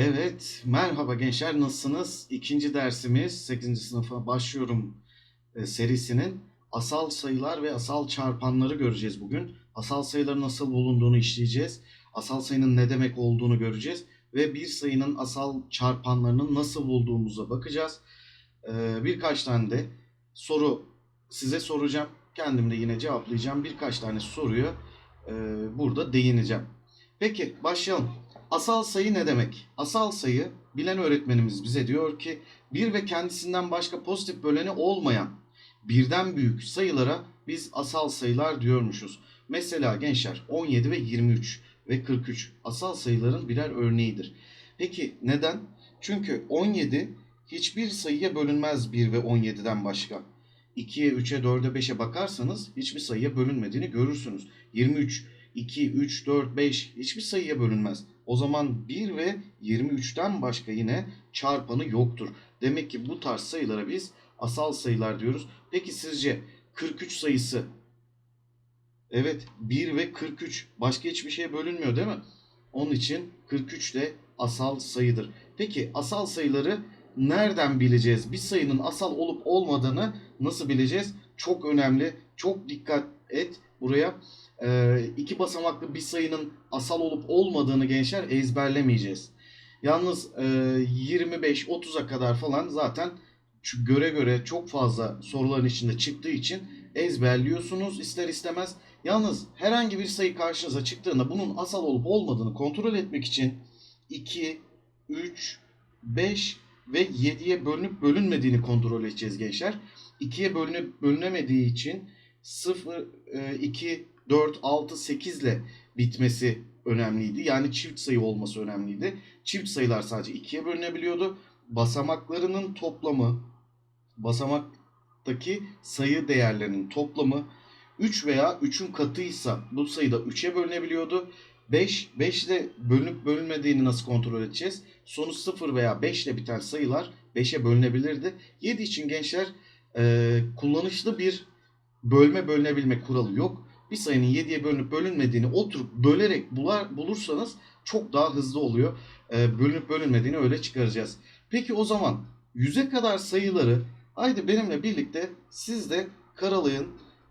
Evet, merhaba gençler nasılsınız? İkinci dersimiz 8. sınıfa başlıyorum e, serisinin asal sayılar ve asal çarpanları göreceğiz bugün. Asal sayıların nasıl bulunduğunu işleyeceğiz. Asal sayının ne demek olduğunu göreceğiz. Ve bir sayının asal çarpanlarını nasıl bulduğumuza bakacağız. E, birkaç tane de soru size soracağım. Kendim de yine cevaplayacağım. Birkaç tane soruyu e, burada değineceğim. Peki başlayalım. Asal sayı ne demek? Asal sayı bilen öğretmenimiz bize diyor ki bir ve kendisinden başka pozitif böleni olmayan birden büyük sayılara biz asal sayılar diyormuşuz. Mesela gençler 17 ve 23 ve 43 asal sayıların birer örneğidir. Peki neden? Çünkü 17 hiçbir sayıya bölünmez 1 ve 17'den başka. 2'ye, 3'e, 4'e, 5'e bakarsanız hiçbir sayıya bölünmediğini görürsünüz. 23, 2, 3, 4, 5 hiçbir sayıya bölünmez. O zaman 1 ve 23'ten başka yine çarpanı yoktur. Demek ki bu tarz sayılara biz asal sayılar diyoruz. Peki sizce 43 sayısı Evet 1 ve 43 başka hiçbir şeye bölünmüyor değil mi? Onun için 43 de asal sayıdır. Peki asal sayıları nereden bileceğiz? Bir sayının asal olup olmadığını nasıl bileceğiz? Çok önemli. Çok dikkat et buraya. Ee, iki basamaklı bir sayının asal olup olmadığını gençler ezberlemeyeceğiz. Yalnız e, 25-30'a kadar falan zaten göre göre çok fazla soruların içinde çıktığı için ezberliyorsunuz ister istemez. Yalnız herhangi bir sayı karşınıza çıktığında bunun asal olup olmadığını kontrol etmek için 2, 3, 5 ve 7'ye bölünüp bölünmediğini kontrol edeceğiz gençler. 2'ye bölünüp bölünemediği için 0, 2, 4, 6, 8 ile bitmesi önemliydi. Yani çift sayı olması önemliydi. Çift sayılar sadece 2'ye bölünebiliyordu. Basamaklarının toplamı, basamaktaki sayı değerlerinin toplamı 3 veya 3'ün katıysa bu sayıda 3'e bölünebiliyordu. 5, 5 ile bölünüp bölünmediğini nasıl kontrol edeceğiz? Sonu 0 veya 5 ile biten sayılar 5'e bölünebilirdi. 7 için gençler e, kullanışlı bir bölme bölünebilme kuralı yok. Bir sayının 7'ye bölünüp bölünmediğini oturup bölerek bular, bulursanız çok daha hızlı oluyor. E, bölünüp bölünmediğini öyle çıkaracağız. Peki o zaman 100'e kadar sayıları haydi benimle birlikte siz de karalayın.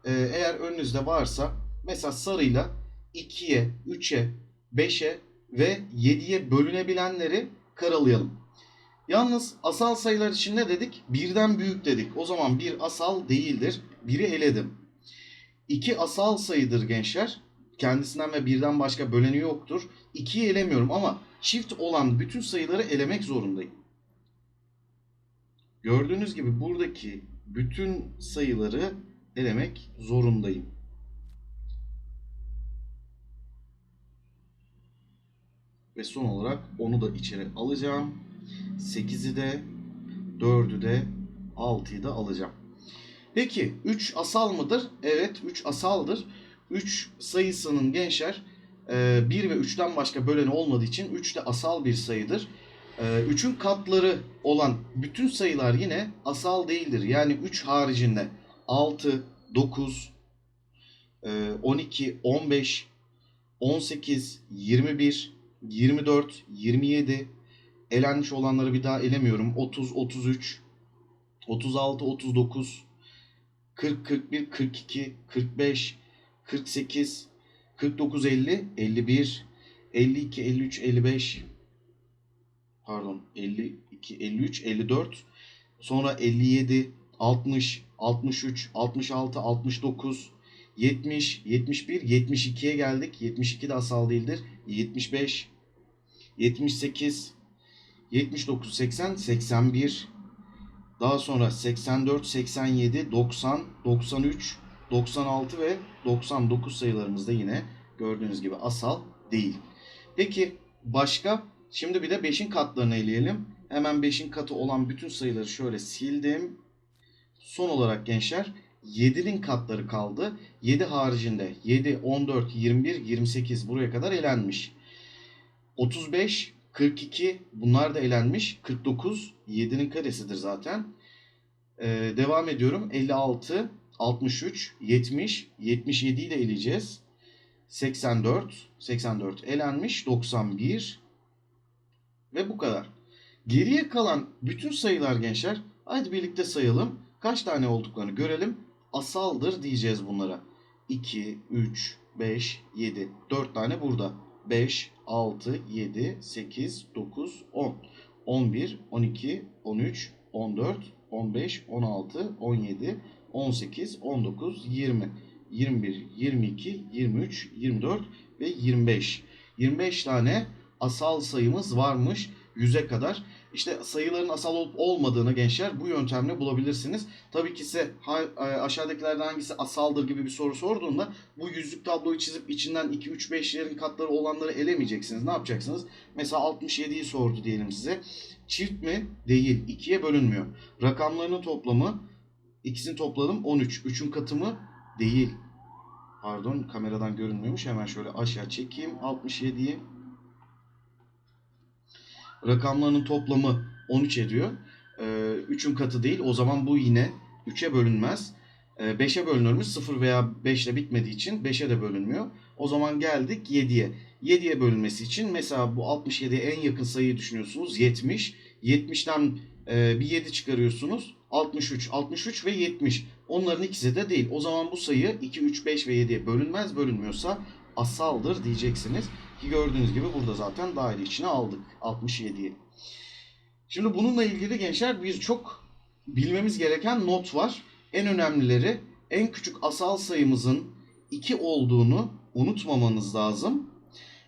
E, eğer önünüzde varsa mesela sarıyla 2'ye, 3'e, 5'e ve 7'ye bölünebilenleri karalayalım. Yalnız asal sayılar için ne dedik? Birden büyük dedik. O zaman bir asal değildir. Biri eledim. 2 asal sayıdır gençler. Kendisinden ve birden başka böleni yoktur. 2'yi elemiyorum ama çift olan bütün sayıları elemek zorundayım. Gördüğünüz gibi buradaki bütün sayıları elemek zorundayım. Ve son olarak onu da içeri alacağım. 8'i de 4'ü de 6'yı da alacağım. Peki 3 asal mıdır? Evet 3 asaldır. 3 sayısının gençler 1 ve 3'ten başka böleni olmadığı için 3 de asal bir sayıdır. 3'ün katları olan bütün sayılar yine asal değildir. Yani 3 haricinde 6, 9, 12, 15, 18, 21, 24, 27, elenmiş olanları bir daha elemiyorum. 30, 33, 36, 39, 40, 41, 42, 45, 48, 49, 50, 51, 52, 53, 55, pardon 52, 53, 54, sonra 57, 60, 63, 66, 69, 70, 71, 72'ye geldik. 72 de asal değildir. 75, 78, 79, 80, 81, daha sonra 84, 87, 90, 93, 96 ve 99 sayılarımız da yine gördüğünüz gibi asal değil. Peki başka? Şimdi bir de 5'in katlarını eleyelim. Hemen 5'in katı olan bütün sayıları şöyle sildim. Son olarak gençler 7'nin katları kaldı. 7 haricinde 7, 14, 21, 28 buraya kadar elenmiş. 35, 42 bunlar da elenmiş. 49 7'nin karesidir zaten. Ee, devam ediyorum. 56, 63, 70, 77'yi de eleyeceğiz. 84, 84 elenmiş. 91, Ve bu kadar. Geriye kalan bütün sayılar gençler haydi birlikte sayalım. Kaç tane olduklarını görelim. Asaldır diyeceğiz bunlara. 2, 3, 5, 7. 4 tane burada. 5, 6, 7, 8, 9, 10. 11, 12, 13, 14, 15, 16, 17, 18, 19, 20, 21, 22, 23, 24 ve 25. 25 tane asal sayımız varmış 100'e kadar. İşte sayıların asal olup olmadığını gençler bu yöntemle bulabilirsiniz. Tabii ki size e, aşağıdakilerden hangisi asaldır gibi bir soru sorduğunda bu yüzlük tabloyu çizip içinden 2, 3, 5'lerin katları olanları elemeyeceksiniz. Ne yapacaksınız? Mesela 67'yi sordu diyelim size. Çift mi? Değil. 2'ye bölünmüyor. Rakamlarının toplamı ikisini topladım 13. 3'ün katı mı? Değil. Pardon kameradan görünmüyormuş. Hemen şöyle aşağı çekeyim 67'yi. Rakamlarının toplamı 13 ediyor. Ee, 3'ün katı değil. O zaman bu yine 3'e bölünmez. Ee, 5'e bölünür mü? 0 veya 5 ile bitmediği için 5'e de bölünmüyor. O zaman geldik 7'ye. 7'ye bölünmesi için mesela bu 67'ye en yakın sayıyı düşünüyorsunuz. 70. 70'ten e, bir 7 çıkarıyorsunuz. 63, 63 ve 70. Onların ikisi de değil. O zaman bu sayı 2, 3, 5 ve 7'ye bölünmez. Bölünmüyorsa asaldır diyeceksiniz. Ki gördüğünüz gibi burada zaten daire içine aldık 67'yi. Şimdi bununla ilgili gençler birçok bilmemiz gereken not var. En önemlileri en küçük asal sayımızın 2 olduğunu unutmamanız lazım.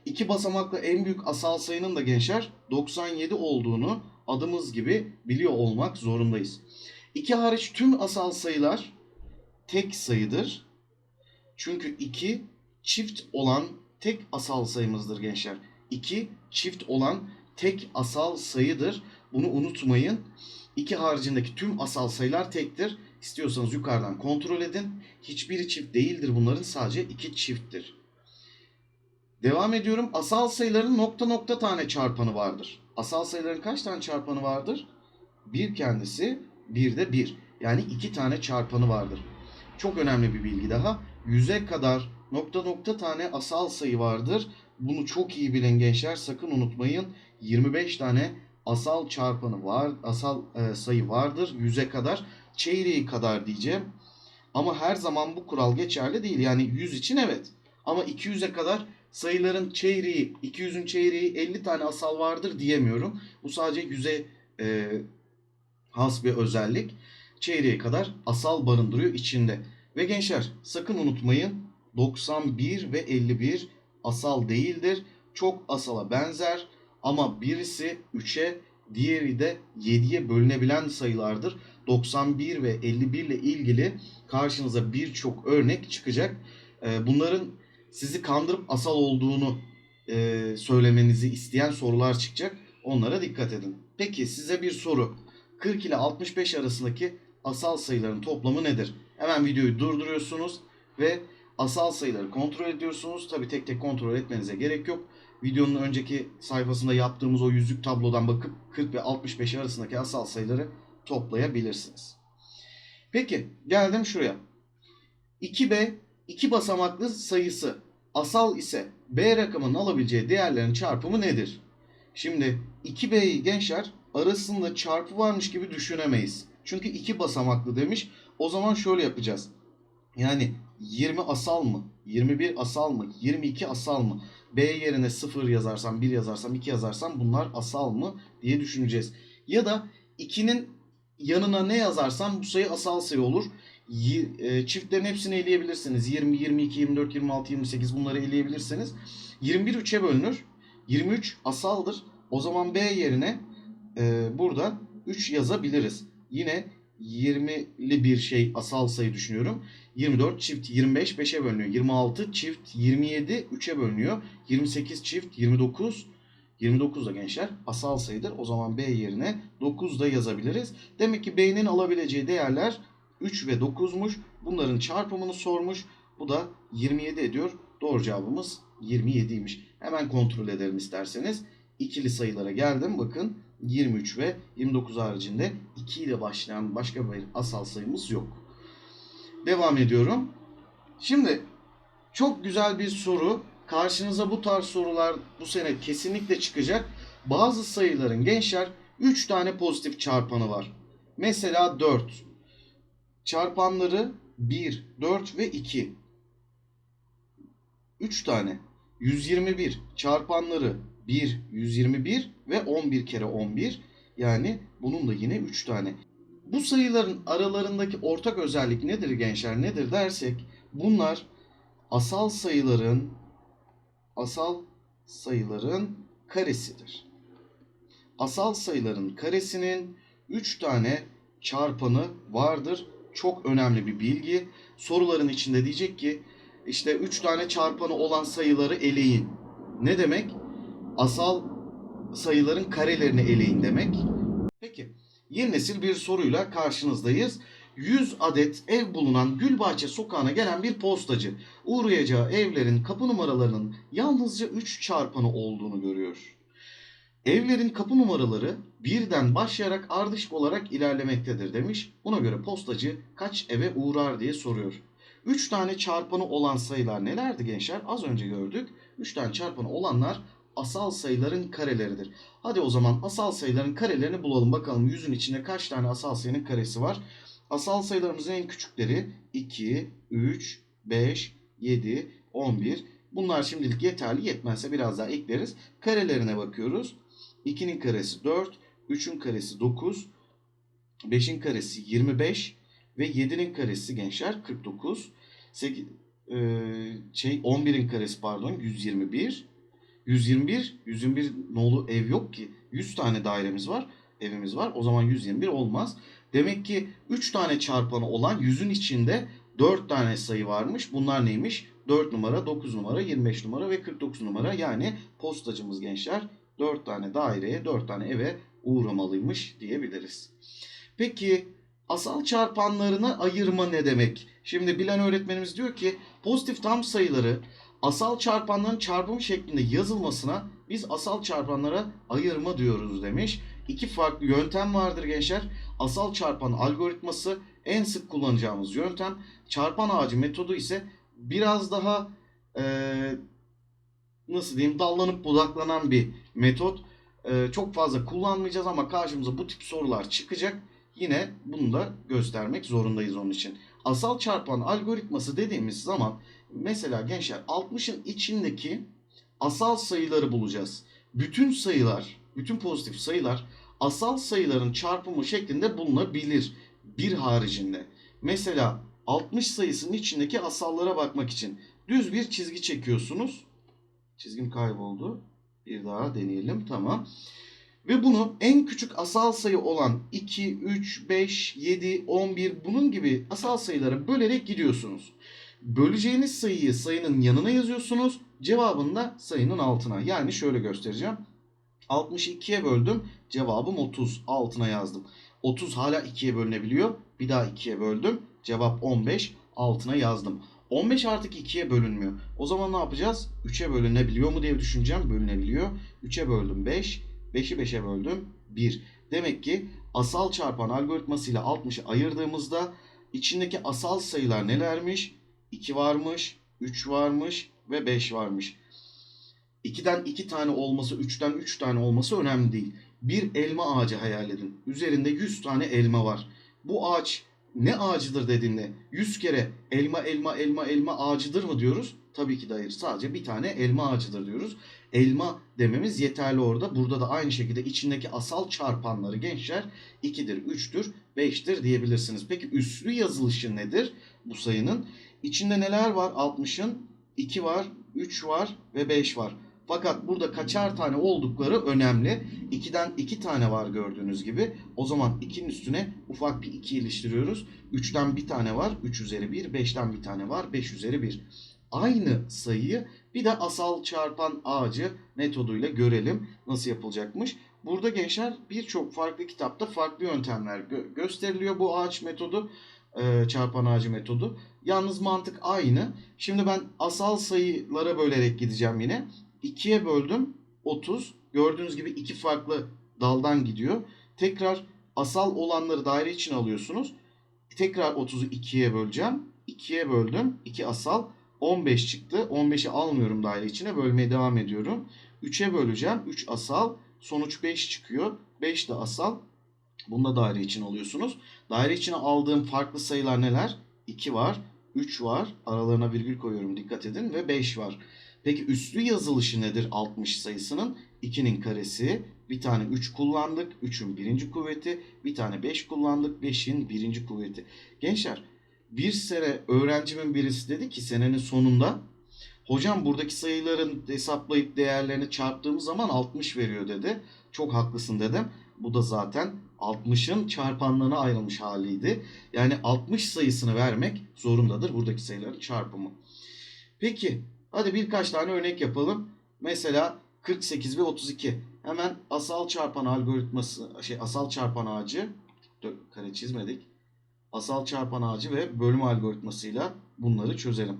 İki basamaklı en büyük asal sayının da gençler 97 olduğunu adımız gibi biliyor olmak zorundayız. 2 hariç tüm asal sayılar tek sayıdır. Çünkü 2 çift olan tek asal sayımızdır gençler. 2 çift olan tek asal sayıdır. Bunu unutmayın. 2 haricindeki tüm asal sayılar tektir. İstiyorsanız yukarıdan kontrol edin. Hiçbiri çift değildir bunların sadece iki çifttir. Devam ediyorum. Asal sayıların nokta nokta tane çarpanı vardır. Asal sayıların kaç tane çarpanı vardır? Bir kendisi, bir de bir. Yani iki tane çarpanı vardır. Çok önemli bir bilgi daha. Yüze kadar nokta nokta tane asal sayı vardır. Bunu çok iyi bilin gençler. Sakın unutmayın. 25 tane asal çarpanı var, asal e, sayı vardır yüze kadar. Çeyreği kadar diyeceğim. Ama her zaman bu kural geçerli değil. Yani 100 için evet. Ama 200'e kadar sayıların çeyreği, 200'ün çeyreği 50 tane asal vardır diyemiyorum. Bu sadece 100'e e, has bir özellik. Çeyreğe kadar asal barındırıyor içinde. Ve gençler sakın unutmayın 91 ve 51 asal değildir. Çok asala benzer ama birisi 3'e diğeri de 7'ye bölünebilen sayılardır. 91 ve 51 ile ilgili karşınıza birçok örnek çıkacak. Ee, Bunların sizi kandırıp asal olduğunu e, söylemenizi isteyen sorular çıkacak. Onlara dikkat edin. Peki size bir soru. 40 ile 65 arasındaki asal sayıların toplamı nedir? Hemen videoyu durduruyorsunuz ve asal sayıları kontrol ediyorsunuz. Tabi tek tek kontrol etmenize gerek yok. Videonun önceki sayfasında yaptığımız o yüzlük tablodan bakıp 40 ve 65 arasındaki asal sayıları toplayabilirsiniz. Peki geldim şuraya. 2B iki basamaklı sayısı asal ise B rakamının alabileceği değerlerin çarpımı nedir? Şimdi 2B'yi gençler arasında çarpı varmış gibi düşünemeyiz. Çünkü iki basamaklı demiş. O zaman şöyle yapacağız. Yani 20 asal mı? 21 asal mı? 22 asal mı? B yerine 0 yazarsam, 1 yazarsam, 2 yazarsam bunlar asal mı diye düşüneceğiz. Ya da 2'nin yanına ne yazarsam bu sayı asal sayı olur. E, Çiftlerin hepsini eleyebilirsiniz. 20, 22, 24, 26, 28 bunları eleyebilirsiniz. 21 3'e bölünür. 23 asaldır. O zaman B yerine e, burada 3 yazabiliriz. Yine 20'li bir şey asal sayı düşünüyorum. 24 çift 25 5'e bölünüyor. 26 çift 27 3'e bölünüyor. 28 çift 29 29 da gençler asal sayıdır. O zaman B yerine 9 da yazabiliriz. Demek ki B'nin alabileceği değerler 3 ve 9'muş. Bunların çarpımını sormuş. Bu da 27 ediyor. Doğru cevabımız 27'ymiş. Hemen kontrol edelim isterseniz. İkili sayılara geldim. Bakın 23 ve 29 haricinde 2 ile başlayan başka bir asal sayımız yok. Devam ediyorum. Şimdi çok güzel bir soru. Karşınıza bu tarz sorular bu sene kesinlikle çıkacak. Bazı sayıların gençler 3 tane pozitif çarpanı var. Mesela 4. Çarpanları 1, 4 ve 2. 3 tane. 121 çarpanları 1, 121 ve 11 kere 11. Yani bunun da yine 3 tane. Bu sayıların aralarındaki ortak özellik nedir gençler? Nedir dersek bunlar asal sayıların asal sayıların karesidir. Asal sayıların karesinin 3 tane çarpanı vardır. Çok önemli bir bilgi. Soruların içinde diyecek ki işte 3 tane çarpanı olan sayıları eleyin. Ne demek? Asal sayıların karelerini eleyin demek. Peki yeni nesil bir soruyla karşınızdayız. 100 adet ev bulunan Gülbahçe sokağına gelen bir postacı uğrayacağı evlerin kapı numaralarının yalnızca 3 çarpanı olduğunu görüyor. Evlerin kapı numaraları birden başlayarak ardışık olarak ilerlemektedir demiş. Buna göre postacı kaç eve uğrar diye soruyor. 3 tane çarpanı olan sayılar nelerdi gençler? Az önce gördük. 3 tane çarpanı olanlar asal sayıların kareleridir. Hadi o zaman asal sayıların karelerini bulalım. Bakalım yüzün içinde kaç tane asal sayının karesi var? Asal sayılarımızın en küçükleri 2, 3, 5, 7, 11. Bunlar şimdilik yeterli. Yetmezse biraz daha ekleriz. Karelerine bakıyoruz. 2'nin karesi 4, 3'ün karesi 9, 5'in karesi 25 ve 7'nin karesi gençler 49. 8, e, şey 11'in karesi pardon 121. 121, 121 nolu ev yok ki. 100 tane dairemiz var, evimiz var. O zaman 121 olmaz. Demek ki 3 tane çarpanı olan 100'ün içinde 4 tane sayı varmış. Bunlar neymiş? 4 numara, 9 numara, 25 numara ve 49 numara. Yani postacımız gençler 4 tane daireye, 4 tane eve uğramalıymış diyebiliriz. Peki asal çarpanlarını ayırma ne demek? Şimdi bilen öğretmenimiz diyor ki pozitif tam sayıları asal çarpanların çarpımı şeklinde yazılmasına biz asal çarpanlara ayırma diyoruz demiş. İki farklı yöntem vardır gençler. Asal çarpan algoritması en sık kullanacağımız yöntem. Çarpan ağacı metodu ise biraz daha eee, nasıl diyeyim dallanıp budaklanan bir metot. Eee, çok fazla kullanmayacağız ama karşımıza bu tip sorular çıkacak. Yine bunu da göstermek zorundayız onun için. Asal çarpan algoritması dediğimiz zaman mesela gençler 60'ın içindeki asal sayıları bulacağız. Bütün sayılar, bütün pozitif sayılar asal sayıların çarpımı şeklinde bulunabilir bir haricinde. Mesela 60 sayısının içindeki asallara bakmak için düz bir çizgi çekiyorsunuz. Çizgim kayboldu. Bir daha deneyelim. Tamam. Ve bunu en küçük asal sayı olan 2, 3, 5, 7, 11 bunun gibi asal sayılara bölerek gidiyorsunuz. Böleceğiniz sayıyı sayının yanına yazıyorsunuz. Cevabını da sayının altına. Yani şöyle göstereceğim. 62'ye böldüm. Cevabım 30. Altına yazdım. 30 hala 2'ye bölünebiliyor. Bir daha 2'ye böldüm. Cevap 15. Altına yazdım. 15 artık 2'ye bölünmüyor. O zaman ne yapacağız? 3'e bölünebiliyor mu diye düşüneceğim. Bölünebiliyor. 3'e böldüm 5. 5'i 5'e böldüm 1. Demek ki asal çarpan algoritmasıyla 60'ı ayırdığımızda içindeki asal sayılar nelermiş? 2 varmış, 3 varmış ve 5 varmış. 2'den 2 tane olması, 3'ten 3 tane olması önemli değil. Bir elma ağacı hayal edin. Üzerinde 100 tane elma var. Bu ağaç ne ağacıdır dediğinde 100 kere elma elma elma elma ağacıdır mı diyoruz? Tabii ki de hayır. Sadece bir tane elma ağacıdır diyoruz. Elma dememiz yeterli orada. Burada da aynı şekilde içindeki asal çarpanları gençler 2'dir, 3'tür, 5'tir diyebilirsiniz. Peki üslü yazılışı nedir bu sayının? İçinde neler var 60'ın? 2 var, 3 var ve 5 var. Fakat burada kaçar tane oldukları önemli. 2'den 2 tane var gördüğünüz gibi. O zaman 2'nin üstüne ufak bir 2 iliştiriyoruz. 3'ten bir tane var. 3 üzeri 1. 5'ten bir tane var. 5 üzeri 1. Aynı sayıyı bir de asal çarpan ağacı metoduyla görelim nasıl yapılacakmış. Burada gençler birçok farklı kitapta farklı yöntemler gö- gösteriliyor bu ağaç metodu, çarpan ağacı metodu. Yalnız mantık aynı. Şimdi ben asal sayılara bölerek gideceğim yine. 2'ye böldüm 30. Gördüğünüz gibi iki farklı daldan gidiyor. Tekrar asal olanları daire içine alıyorsunuz. Tekrar 30'u 2'ye böleceğim. 2'ye böldüm. 2 asal. 15 çıktı. 15'i almıyorum daire içine. Bölmeye devam ediyorum. 3'e böleceğim. 3 asal. Sonuç 5 çıkıyor. 5 de asal. Bunu da daire için alıyorsunuz. Daire içine aldığım farklı sayılar neler? 2 var, 3 var. Aralarına virgül koyuyorum dikkat edin ve 5 var. Peki üslü yazılışı nedir 60 sayısının? 2'nin karesi, bir tane 3 kullandık. 3'ün birinci kuvveti, bir tane 5 kullandık. 5'in birinci kuvveti. Gençler bir sene öğrencimin birisi dedi ki senenin sonunda hocam buradaki sayıların hesaplayıp değerlerini çarptığımız zaman 60 veriyor dedi. Çok haklısın dedim. Bu da zaten 60'ın çarpanlarına ayrılmış haliydi. Yani 60 sayısını vermek zorundadır buradaki sayıların çarpımı. Peki hadi birkaç tane örnek yapalım. Mesela 48 ve 32. Hemen asal çarpan algoritması şey asal çarpan ağacı kare çizmedik. Asal çarpan ağacı ve bölüm algoritmasıyla bunları çözelim.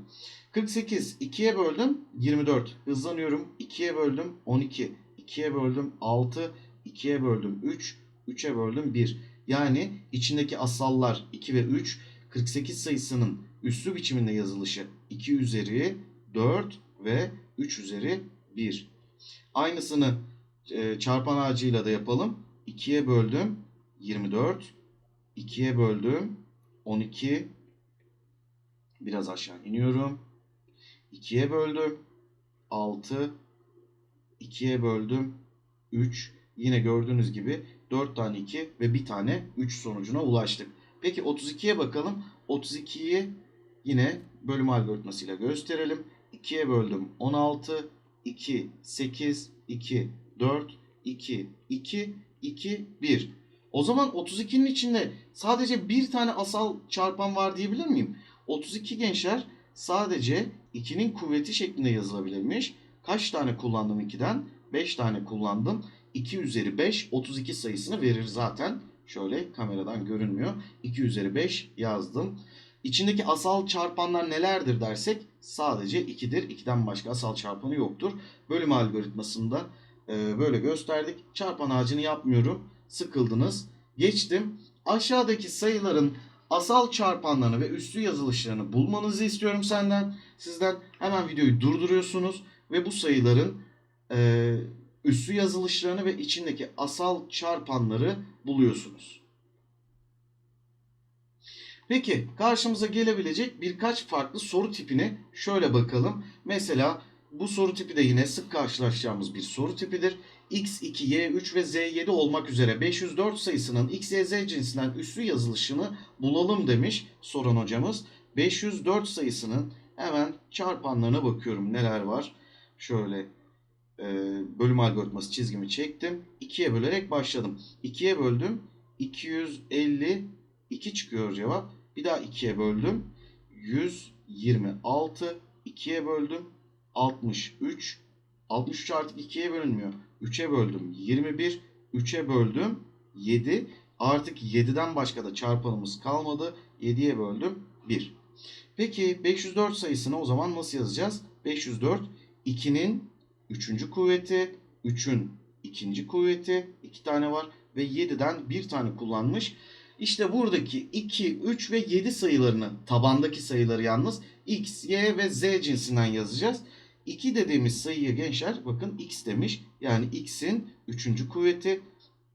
48 2'ye böldüm 24. Hızlanıyorum. 2'ye böldüm 12. 2'ye böldüm 6. 2'ye böldüm 3. 3'e böldüm 1. Yani içindeki asallar 2 ve 3 48 sayısının üslü biçiminde yazılışı 2 üzeri 4 ve 3 üzeri 1. Aynısını e, çarpan ağacıyla da yapalım. 2'ye böldüm 24. 2'ye böldüm 12. Biraz aşağı iniyorum. 2'ye böldüm 6. 2'ye böldüm 3. Yine gördüğünüz gibi 4 tane 2 ve bir tane 3 sonucuna ulaştık. Peki 32'ye bakalım. 32'yi yine bölüm algoritmasıyla gösterelim. 2'ye böldüm 16. 2, 8, 2, 4, 2, 2, 2, 1. O zaman 32'nin içinde sadece bir tane asal çarpan var diyebilir miyim? 32 gençler sadece 2'nin kuvveti şeklinde yazılabilirmiş. Kaç tane kullandım 2'den? 5 tane kullandım. 2 üzeri 5 32 sayısını verir zaten. Şöyle kameradan görünmüyor. 2 üzeri 5 yazdım. İçindeki asal çarpanlar nelerdir dersek sadece 2'dir. 2'den başka asal çarpanı yoktur. Bölüm algoritmasında e, böyle gösterdik. Çarpan ağacını yapmıyorum. Sıkıldınız. Geçtim. Aşağıdaki sayıların asal çarpanlarını ve üslü yazılışlarını bulmanızı istiyorum senden. Sizden hemen videoyu durduruyorsunuz ve bu sayıların e, üslü yazılışlarını ve içindeki asal çarpanları buluyorsunuz. Peki karşımıza gelebilecek birkaç farklı soru tipine şöyle bakalım. Mesela bu soru tipi de yine sık karşılaşacağımız bir soru tipidir. x2, y3 ve z7 olmak üzere 504 sayısının x, y, z cinsinden üslü yazılışını bulalım demiş soran hocamız. 504 sayısının hemen çarpanlarına bakıyorum neler var. Şöyle e, bölüm algoritması çizgimi çektim. 2'ye bölerek başladım. 2'ye böldüm. 252 çıkıyor cevap. Bir daha 2'ye böldüm. 126. 2'ye böldüm. 63. 63 artık 2'ye bölünmüyor. 3'e böldüm. 21. 3'e böldüm. 7. Artık 7'den başka da çarpanımız kalmadı. 7'ye böldüm. 1. Peki 504 sayısını o zaman nasıl yazacağız? 504 2'nin 3. kuvveti, 3'ün 2. kuvveti 2 tane var ve 7'den 1 tane kullanmış. İşte buradaki 2, 3 ve 7 sayılarını tabandaki sayıları yalnız x, y ve z cinsinden yazacağız. 2 dediğimiz sayıya gençler bakın x demiş. Yani x'in 3. kuvveti.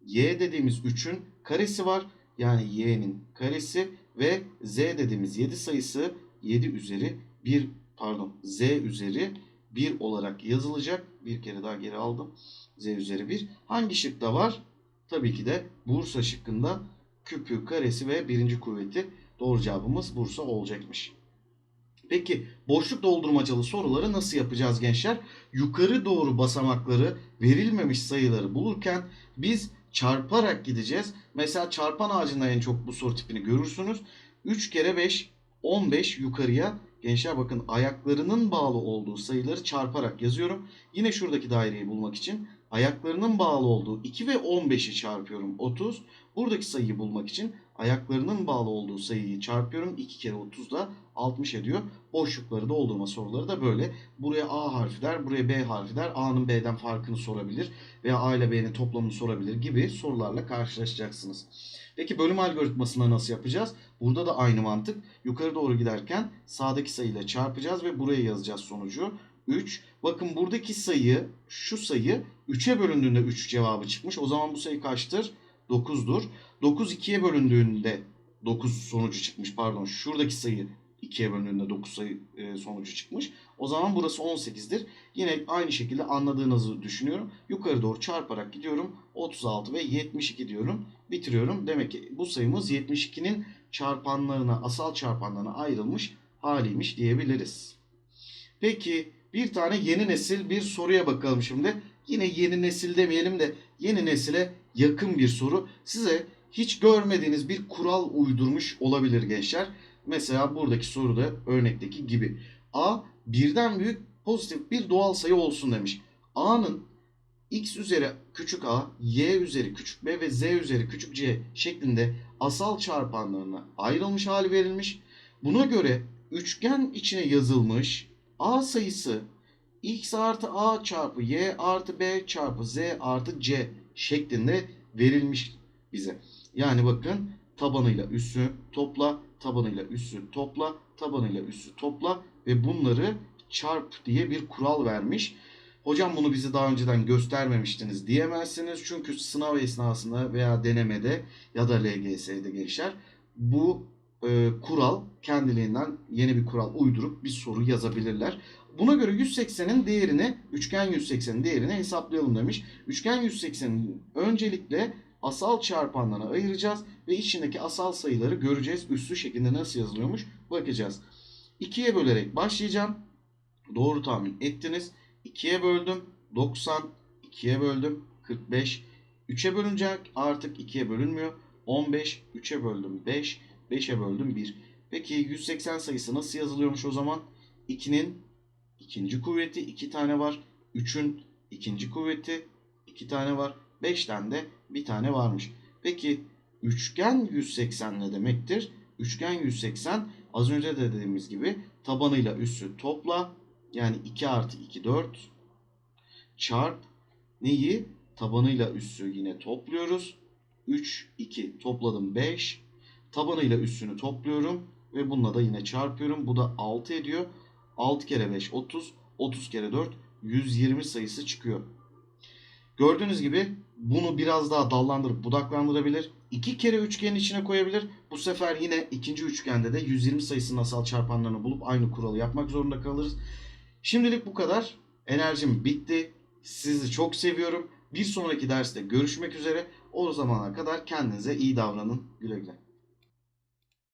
Y dediğimiz 3'ün karesi var. Yani y'nin karesi ve z dediğimiz 7 sayısı 7 üzeri 1 pardon z üzeri 1 olarak yazılacak. Bir kere daha geri aldım. Z üzeri 1. Hangi şıkta var? Tabii ki de Bursa şıkkında küpü, karesi ve birinci kuvveti. Doğru cevabımız Bursa olacakmış. Peki boşluk doldurmacalı soruları nasıl yapacağız gençler? Yukarı doğru basamakları verilmemiş sayıları bulurken biz çarparak gideceğiz. Mesela çarpan ağacında en çok bu soru tipini görürsünüz. 3 kere 5 15 yukarıya gençler bakın ayaklarının bağlı olduğu sayıları çarparak yazıyorum. Yine şuradaki daireyi bulmak için ayaklarının bağlı olduğu 2 ve 15'i çarpıyorum 30. Buradaki sayıyı bulmak için ayaklarının bağlı olduğu sayıyı çarpıyorum. 2 kere 30 da 60 ediyor. Boşlukları doldurma soruları da böyle. Buraya A harfi der, buraya B harfi der. A'nın B'den farkını sorabilir veya A ile B'nin toplamını sorabilir gibi sorularla karşılaşacaksınız. Peki bölüm algoritmasında nasıl yapacağız? Burada da aynı mantık. Yukarı doğru giderken sağdaki sayıyla çarpacağız ve buraya yazacağız sonucu. 3. Bakın buradaki sayı şu sayı 3'e bölündüğünde 3 cevabı çıkmış. O zaman bu sayı kaçtır? 9'dur. 9 2'ye bölündüğünde 9 sonucu çıkmış. Pardon şuradaki sayı 2'ye bölündüğünde 9 sayı e, sonucu çıkmış. O zaman burası 18'dir. Yine aynı şekilde anladığınızı düşünüyorum. Yukarı doğru çarparak gidiyorum. 36 ve 72 diyorum. Bitiriyorum. Demek ki bu sayımız 72'nin çarpanlarına, asal çarpanlarına ayrılmış haliymiş diyebiliriz. Peki bir tane yeni nesil bir soruya bakalım şimdi. Yine yeni nesil demeyelim de yeni nesile yakın bir soru. Size hiç görmediğiniz bir kural uydurmuş olabilir gençler. Mesela buradaki soruda örnekteki gibi. A birden büyük pozitif bir doğal sayı olsun demiş. A'nın x üzeri küçük a, y üzeri küçük b ve z üzeri küçük c şeklinde asal çarpanlarına ayrılmış hali verilmiş. Buna göre üçgen içine yazılmış a sayısı x artı a çarpı y artı b çarpı z artı c şeklinde verilmiş bize. Yani bakın tabanıyla üssü topla, tabanıyla üssü topla, tabanıyla üssü topla ve bunları çarp diye bir kural vermiş. Hocam bunu bize daha önceden göstermemiştiniz diyemezsiniz. Çünkü sınav esnasında veya denemede ya da LGS'de gençler bu e, kural kendiliğinden yeni bir kural uydurup bir soru yazabilirler. Buna göre 180'in değerini, üçgen 180'in değerini hesaplayalım demiş. Üçgen 180'in öncelikle asal çarpanlarına ayıracağız ve içindeki asal sayıları göreceğiz. Üssü şeklinde nasıl yazılıyormuş bakacağız. 2'ye bölerek başlayacağım. Doğru tahmin ettiniz. 2'ye böldüm 90, 2'ye böldüm 45, 3'e bölünecek artık 2'ye bölünmüyor. 15, 3'e böldüm 5, 5'e böldüm 1. Peki 180 sayısı nasıl yazılıyormuş o zaman? 2'nin ikinci kuvveti 2 tane var. 3'ün ikinci kuvveti 2 tane var. 5'ten de bir tane varmış. Peki üçgen 180 ne demektir? Üçgen 180 az önce de dediğimiz gibi tabanıyla üssü topla yani 2 artı 2 4 çarp neyi? Tabanıyla üssü yine topluyoruz. 3 2 topladım 5 tabanıyla üssünü topluyorum ve bununla da yine çarpıyorum. Bu da 6 ediyor. 6 kere 5 30 30 kere 4 120 sayısı çıkıyor. Gördüğünüz gibi bunu biraz daha dallandırıp budaklandırabilir. İki kere üçgenin içine koyabilir. Bu sefer yine ikinci üçgende de 120 sayısının asal çarpanlarını bulup aynı kuralı yapmak zorunda kalırız. Şimdilik bu kadar. Enerjim bitti. Sizi çok seviyorum. Bir sonraki derste görüşmek üzere. O zamana kadar kendinize iyi davranın. Güle güle.